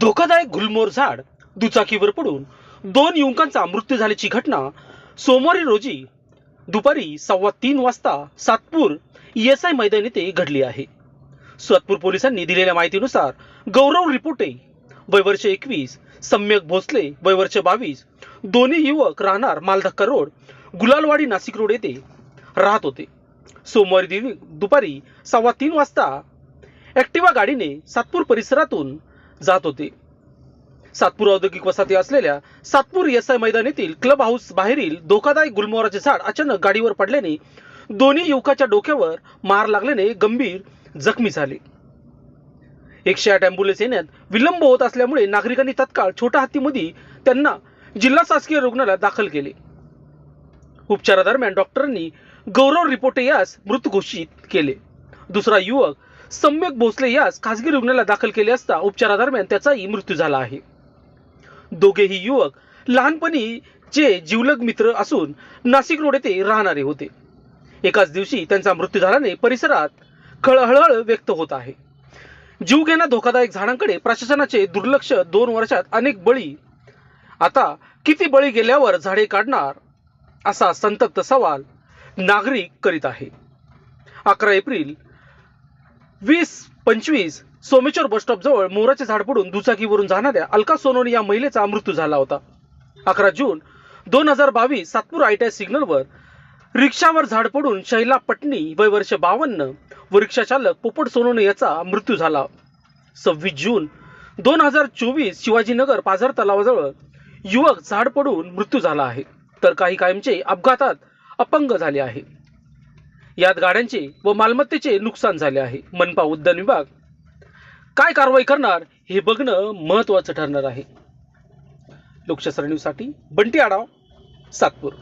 धोकादायक गुलमोर झाड दुचाकीवर पडून दोन युवकांचा मृत्यू झाल्याची घटना सोमवारी रोजी दुपारी सव्वा तीन वाजता सातपूर एस आय मैदान येथे घडली आहे. सातपूर पोलिसांनी दिलेल्या माहितीनुसार गौरव रिपोटे वयवर्ष एकवीस सम्यक भोसले वयवर्ष बावीस दोन्ही युवक राहणार मालधक्का रोड गुलालवाडी नाशिक रोड येथे राहत होते. सोमवारी दुपारी सव्वा तीन वाजता ॲक्टिवा गाडीने सातपूर परिसरातून जात होते. सातपूर औद्योगिक वसाहती असलेल्या सातपूर एस आय मैदान येथील क्लब हाऊस बाहेरील धोकादायक गुलमोहराचे झाड अचानक गाडीवर पडल्याने दोन्ही युवकाच्या डोक्यावर मार लागल्याने गंभीर जखमी झाले. एकशे आठ अँब्युलन्स येण्यात विलंब होत असल्यामुळे नागरिकांनी तत्काळ छोटा हत्तीमध्ये त्यांना जिल्हा शासकीय रुग्णालयात दाखल केले. उपचारादरम्यान डॉक्टरांनी गौरव रिपोर्टे यास मृत घोषित केले. दुसरा युवक सम्यक भोसले यास खासगी रुग्णालयात दाखल केले असता उपचारादरम्यान त्याचाही मृत्यू झाला आहे. दोघेही युवक लहानपणीचे जीवलग मित्र असून नाशिक रोड येथे राहणारे होते. एकाच दिवशी त्यांचा मृत्यू झाल्याने परिसरात खळहळ व्यक्त होत आहे. जीवघेण्या धोकादायक झाडांकडे प्रशासनाचे दुर्लक्ष दोन वर्षात अनेक बळी. आता किती बळी गेल्यावर झाडे काढणार? असा संतप्त सवाल नागरिक करीत आहे. अकरा एप्रिल वीस पंचवीस सोमेश्वर बसस्टॉपजवळ मोराचे झाड पडून दुचाकीवरून जाणाऱ्या अलका सोनोनी या महिलेचा मृत्यू झाला होता. अकरा जून दोन हजार बावीस सातपूर आयटीआय सिग्नलवर रिक्षावर झाड पडून शैला पटणी वय वर्ष बावन्न व रिक्षा चालक पोपट सोनोने याचा मृत्यू झाला. सव्वीस जून दोन हजार चोवीस शिवाजीनगर पाझर तलावाजवळ युवक झाड पडून मृत्यू झाला आहे. तर काही कायमचे अपघातात अपंग झाले आहे. यात गाड्यांचे व मालमत्तेचे नुकसान झाले आहे. मनपा उद्यान विभाग. काय कारवाई करणार हे बघणं महत्वाचं ठरणार आहे. लोकशास्त्र न्यूजसाठी बंटी आडाव सातपूर.